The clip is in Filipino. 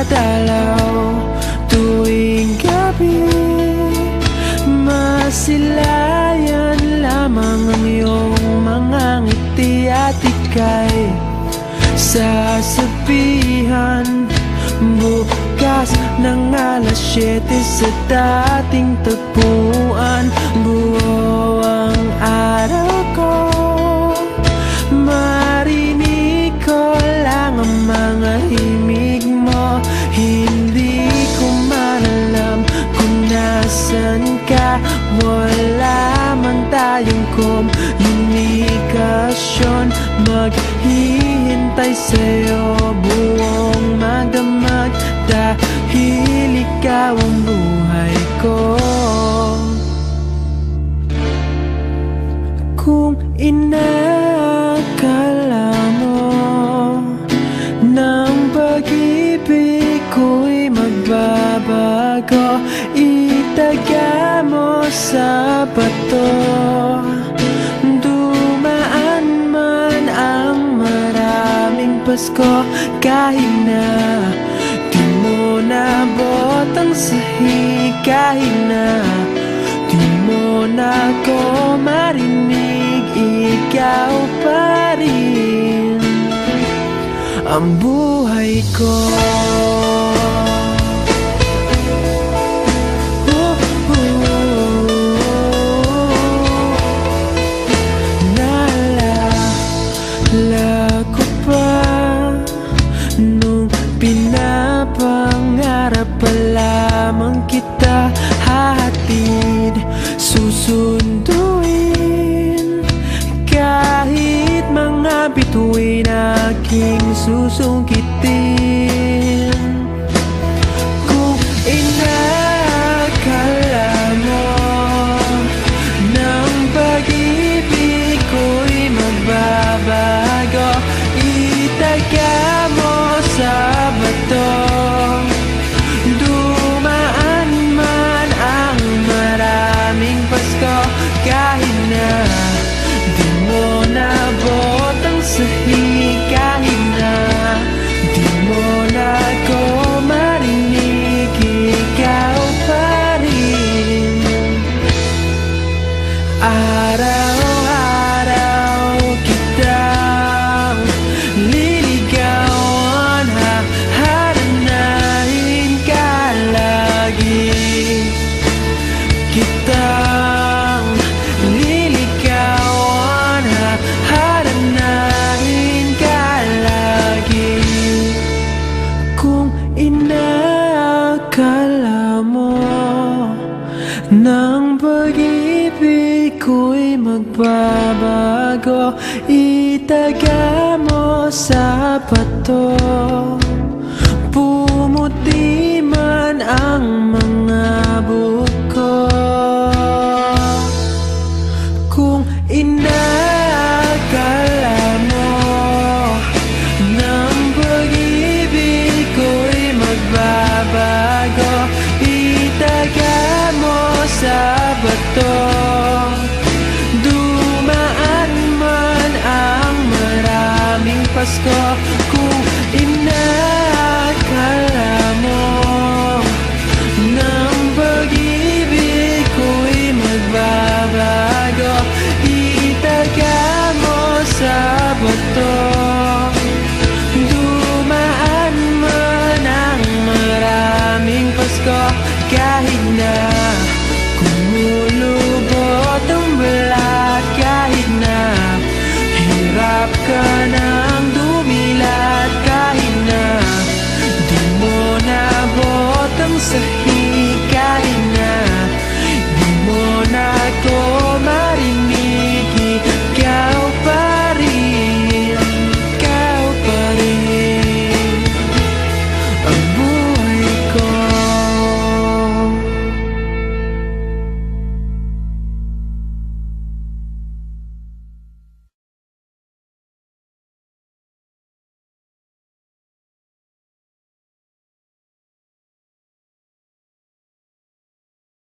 dadalaw tuwing gabi. Masilayan lamang ang iyong mga ngiti at ika'y. Sasabihan Bukas ng alas 7 sa dating tagpuan. Buo ang araw ko Maghihintay sa'yo buong magdamag Dahil ikaw ang buhay ko. Kung inakala mo Nang pag-ibig ko'y magbabago Itaga mo sa bato Pasko Kahit na. Di mo nabot ang sahig Kahit na. Di mo na ako marinig Ikaw pa rin. Ang buhay ko Susunduin Kahit mga bituin aking susungkitin magbabago Itaga mo sa bato Pumuti man ang mga buko. Kung inakala mo Nang pag-ibig ko'y magbabago mo sa bato score